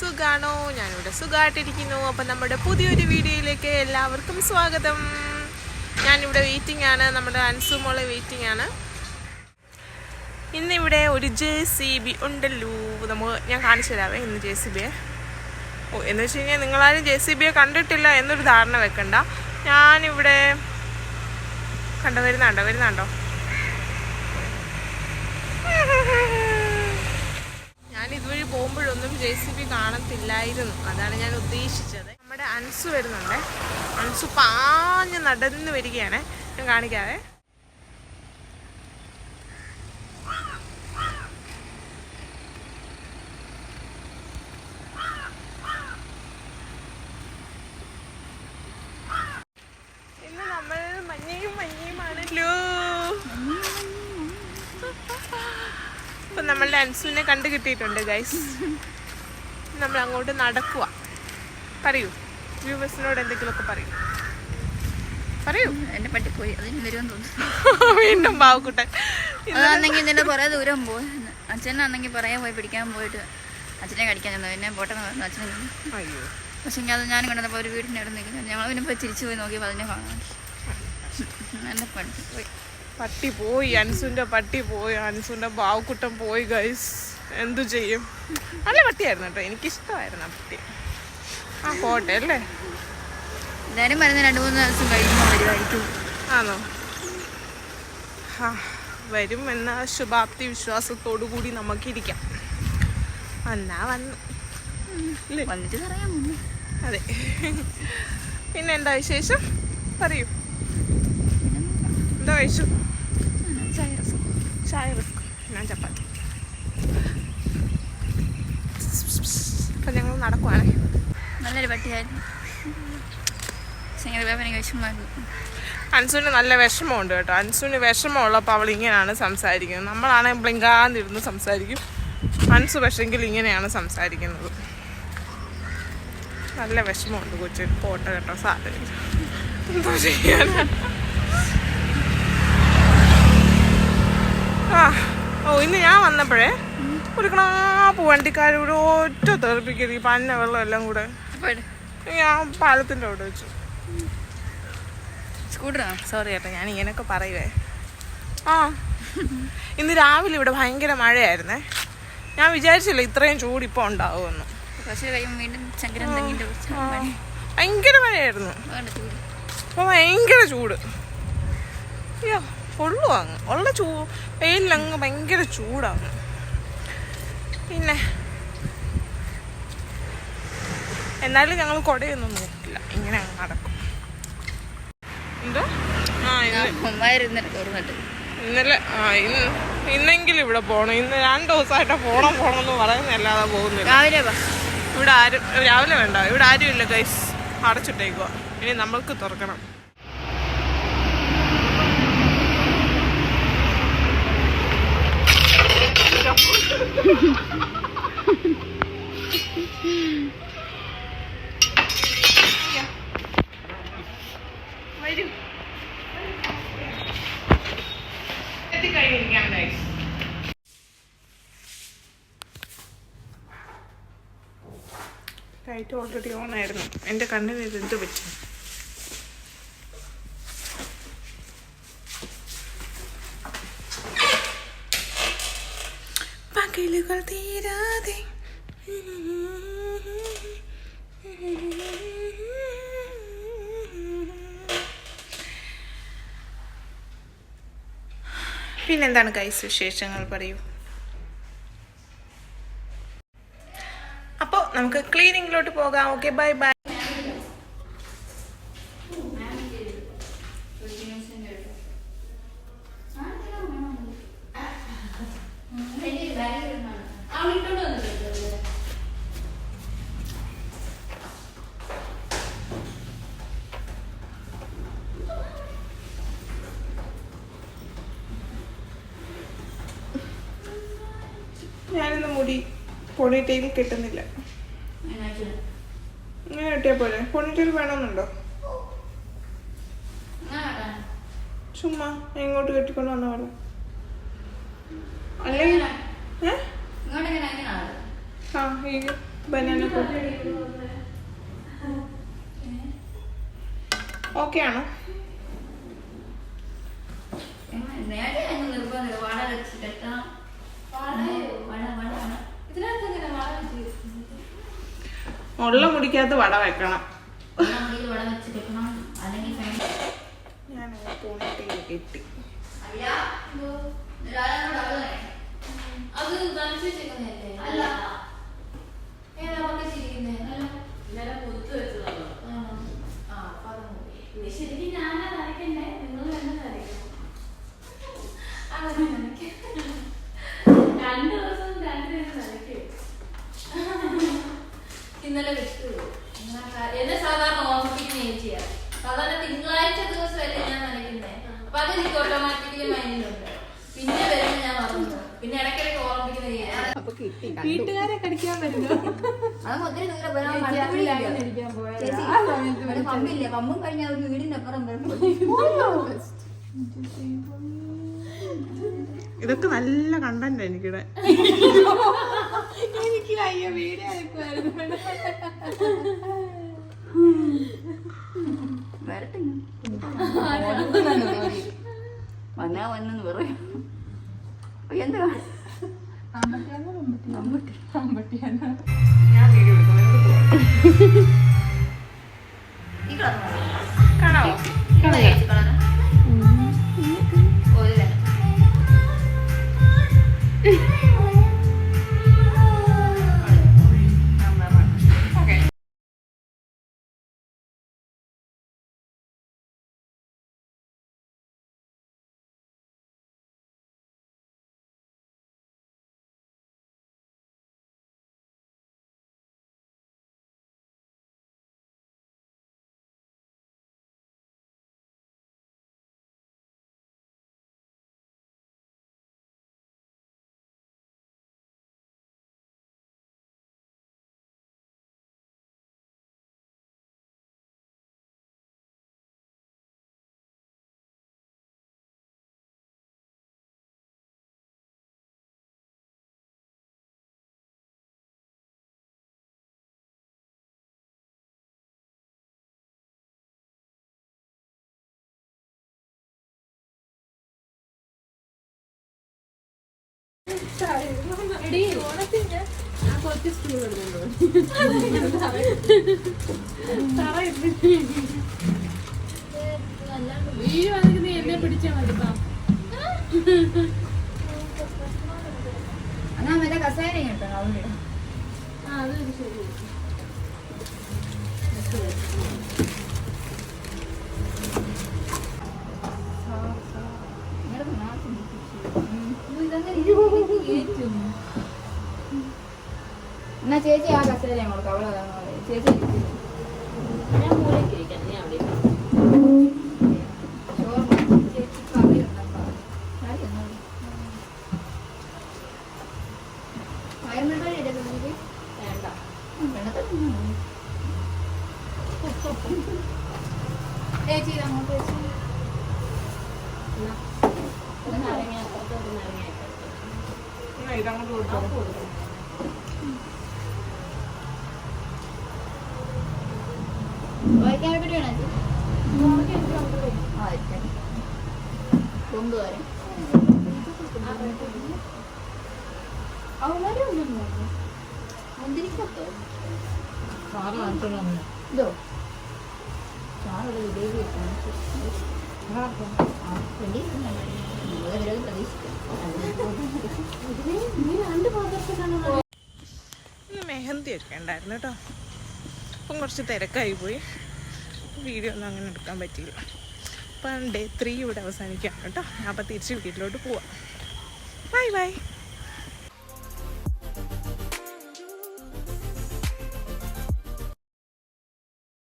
സുഖാണോ? ഞാനിവിടെ സുഖമായിട്ടിരിക്കുന്നു അപ്പം നമ്മുടെ പുതിയൊരു വീഡിയോയിലേക്ക് എല്ലാവർക്കും സ്വാഗതം. ഞാനിവിടെ വെയിറ്റിംഗ് ആണ് നമ്മുടെ അൻസുമോളെ വെയിറ്റിംഗ് ആണ് ഇന്നിവിടെ ഒരു ജെ സി ബി ഉണ്ടല്ലോ. നമുക്ക് ഞാൻ കാണിച്ചു തരാവേ ഇന്ന് ജെ സി ബിയെ. ഓ എന്ന് വെച്ച് കഴിഞ്ഞാൽ നിങ്ങളാരും ജെ സി ബിയെ കണ്ടിട്ടില്ല എന്നൊരു ധാരണ വെക്കണ്ട. ഞാനിവിടെ കണ്ടു വരുന്നുണ്ടോ വരുന്നുണ്ടോ? ഞാൻ ഇതുവഴി പോകുമ്പോഴൊന്നും ജെ സി ബി കാണത്തില്ലായിരുന്നു. അതാണ് ഞാൻ ഉദ്ദേശിച്ചത്. നമ്മുടെ അൻസു വരുന്നുണ്ട്. അൻസു പാഞ്ഞ് നടന്ന് വരികയാണ്. ഞാൻ കാണിക്കാവേ ഇന്ന് നമ്മൾ മഞ്ഞയും മഞ്ഞയുമാണല്ലോ അപ്പൊ നമ്മളുടെ അൻസുവിനെ കണ്ടു കിട്ടിയിട്ടുണ്ട് ഗൈസ് നമ്മൾ അങ്ങോട്ട് നടക്കുക പറയൂ. വ്യൂവേഴ്സിനോട് എന്തെങ്കിലുമൊക്കെ പറയൂ. പറയൂ. എന്നെ പോയി. അതിന് വരുമെന്ന് തോന്നുന്നു. വീണ്ടും ബാവുക്കുട്ടൻ അതാണെങ്കിൽ ഇതിന്റെ കുറെ ദൂരം പോയി. അച്ഛനാണെങ്കിൽ പറയാൻ പോയി പിടിക്കാൻ പോയിട്ട് അച്ഛനെ കടിക്കാൻ ചെന്നു. പിന്നെ പോട്ടെന്ന് പറഞ്ഞു. അച്ഛൻ. അയ്യോ. പക്ഷെ അത് ഞാൻ കണ്ടപ്പോൾ ഒരു വീടിന്റെ അവിടെ നിൽക്കുന്നു. ഞങ്ങൾ പിന്നെ പോയി തിരിച്ചു പോയി നോക്കിയപ്പോൾ അതിനെ കാണാൻ എന്നെ പറ്റിപ്പോയി പട്ടി പോയി അൻസുന്റെ പട്ടി പോയി അൻസുന്റെ ബാവുക്കുട്ടം പോയി ഗൈസ് എന്തു ചെയ്യും? നല്ല പട്ടിയായിരുന്നു കേട്ടോ. എനിക്കിഷ്ടമായിരുന്നു ആ പട്ടി. ആ പോട്ടെ അല്ലേ? എല്ലാവരും പറയുന്ന രണ്ട് മൂന്ന് ദിവസം കഴിഞ്ഞു വരുമായിരിക്കും ആണോ? ഹാ, വരും എന്ന ശുഭാപ്തി വിശ്വാസത്തോടു കൂടി നമുക്കിരിക്കാം. എന്നാ വന്നു. ഇല്ലേ? വന്നിട്ട് പറയാം. അതെ. പിന്നെ എന്താ വിശേഷം? പറയൂ. എന്താ കഴിച്ചു? രസം ചായ റിസ്ക് ഞാൻ ചപ്പാത്തി. അപ്പം ഞങ്ങൾ നടക്കുവാണ്. നല്ലൊരു പട്ടിയായിരുന്നു. ഇങ്ങനെ വേപ്പനെ വിഷമമായിരുന്നു. അൻസുവിന് നല്ല വിഷമമുണ്ട് കേട്ടോ. അൻസുവിന് വിഷമമുള്ളപ്പോൾ അവൾ ഇങ്ങനെയാണ് സംസാരിക്കുന്നത്. നമ്മളാണെങ്കിൽ ബ്ലിങ്കാന്നിരുന്ന് സംസാരിക്കും. അൻസു പക്ഷെങ്കിൽ ഇങ്ങനെയാണ് സംസാരിക്കുന്നത്. നല്ല വിഷമമുണ്ട് കൊച്ചു പോട്ടെ കേട്ടോ സാധനം എന്തോ ചെയ്യാനാ? ആ ഓ ഇന്ന് ഞാൻ വന്നപ്പോഴേ ഒരു ക്ലാപ്പ് വണ്ടിക്കാരോട് ഒറ്റ തെറിപ്പിക്കരുത് ഈ പന്ന വെള്ളം എല്ലാം കൂടെ. ഞാൻ പാലത്തിന്റെ അവിടെ വെച്ചു. സ്കൂട്ടറാ? സോറി ചേട്ടാ ഞാൻ ഇങ്ങനെയൊക്കെ പറയുവേ. ആ ഇന്ന് രാവിലെ ഇവിടെ ഭയങ്കര മഴയായിരുന്നേ. ഞാൻ വിചാരിച്ചില്ല ഇത്രയും ചൂട് ഇപ്പോൾ ഉണ്ടാവുമെന്ന്. ഭയങ്കര മഴയായിരുന്നു. അപ്പോൾ ഭയങ്കര ചൂട്. അയ്യോ കൊള്ളു അങ്ങ് ഉള്ള ചൂ വെയിലങ്ങ് ഭയങ്കര ചൂടാണ്. പിന്നെ എന്നാലും ഞങ്ങൾ കൊടയൊന്നും നോക്കില്ല. ഇങ്ങനെ അങ്ങ് നടക്കും. എന്തോ? ആ ഇന്ന് ഇന്നലെ ആ ഇന്ന് ഇന്നെങ്കിലും ഇവിടെ പോകണം ഇന്ന് രണ്ട് ദിവസമായിട്ട് പോണം പോണം എന്ന് പറയുന്നല്ലാതെ പോകുന്നില്ല. രാവിലെ ഇവിടെ ആരും രാവിലെ വേണ്ട. ഇവിടെ ആരും ഇല്ല ഗൈസ് അടച്ചിട്ടേക്കുക ഇനി നമ്മൾക്ക് തുറക്കണം വരൂ എത്തിക്കഴിഞ്ഞിരിക്കാം ഗൈസ് ലൈറ്റ് ഓൾറെഡി ഓൺ ആയിരുന്നു എന്റെ കണ്ണിന് ഇത് എന്ത് പറ്റി പിന്നെന്താണ് കൈസ് വിശേഷങ്ങൾ പറയൂ? അപ്പോൾ നമുക്ക് ക്ലീനിങ്ങിലോട്ട് പോകാം. ഓക്കെ ബൈ ബൈ ഞാനിന്ന് മുടി പൊണിറ്റയിൽ കിട്ടുന്നില്ല. ഇങ്ങനെ കിട്ടിയാൽ പോലെ പൊണിറ്റയിൽ വേണമെന്നുണ്ടോ? ചുമ്മാ എങ്ങോട്ട് കെട്ടിക്കൊണ്ട് വന്ന പോലെ അല്ലെങ്കിൽ ആ ഈ ബനാന ഓക്കെ ആണോ? നേരെ അതിന് നിർബന്ധമില്ല വാട വെച്ചിട്ട് എത്തണം വട വട വട ഉള്ള മുടിക്കകത്ത് വട വെക്കണം. ഞാൻ കെട്ടി. അത്? അല്ല. ഏതാ ചിരിക്കുന്നേ അല്ല ഇന്നലെ കുത്ത് വെച്ചതാണോ? ആണോ? ആ, അപ്പൊ അത് മതി. ഇത് ശരിക്കും ഞാനാ നനയ്ക്കണ്ടേ? നിങ്ങൾ തന്നെ നനയ്ക്കണം. അങ്ങനെ നനയ്ക്കാം. രണ്ട് ദിവസം രണ്ട് നേരം നനയ്ക്കും. ഇന്നലെ വിട്ടു ഇങ്ങനെ ക- എന്നെ സാധാരണ ഓർമ്മിപ്പിക്കുന്ന ചേച്ചിയാ സാധാരണ തിങ്കളാഴ്ച ദിവസമല്ലേ ഞാൻ നനയ്ക്കുന്നേ അപ്പൊ അത് എനിക്ക് ഓട്ടോമാറ്റിക്കലി മൈൻഡിലുണ്ട് പിന്നെ വരുന്ന ഞാൻ മറന്നു പിന്നെ ഇടയ്ക്കിടയ്ക്ക് വീട്ടുകാരെ കടിക്കാൻ അത് ഒത്തിരി ദൂരെ വരാൻ മടുത്തുകൂടിയില്ല. ചേച്ചി, ഇവിടെ പമ്പില്ല? പമ്പും കഴിഞ്ഞ ഒരു വീടിന്റെ അപ്പുറം ഇതൊക്കെ നല്ല കണ്ടന്റ് എനിക്കിടെ. എനിക്ക് അയ്യ വരട്ടെ വന്നാ വന്നെന്ന് പറയും. എന്താ? ഞാൻ വീഡിയോ എടുക്കും കുറച്ച് സ്കൂൾ വീഴുവാണെങ്കിൽ നീ എന്നെ പിടിച്ചാ മതി പാ. എന്നാ മറ്റേ കസേര കേട്ടോ അവിടെ ആ അത് ശരി ചേച്ചി ആ കസേര ഞാൻ കൊടുക്കാം. അവളെ അതാണ് പറയുന്നത്. ചേച്ചി. ഞാൻ മൂലയ്ക്ക് ഇരിക്കാം. നീ അവിടെ. ചേച്ചി കറി ഉണ്ടാക്കാം. കറി എന്നാ? കൊണ്ടുവരാം. മുന്തിരിക്കത്തോ ഇതോ പാത്രത്തിലാണ് ഇന്ന് മെഹന്തി ഒക്കെ ഉണ്ടായിരുന്നു കേട്ടോ അപ്പം കുറച്ച് തിരക്കായി പോയി വീഡിയോ ഒന്നും അങ്ങനെ എടുക്കാൻ പറ്റിയില്ല. അപ്പം ഡേ ത്രീ ഇവിടെ അവസാനിക്കുകയാണ് കേട്ടോ. അപ്പം തിരിച്ച് വീട്ടിലോട്ട് പോവാം. Bye bye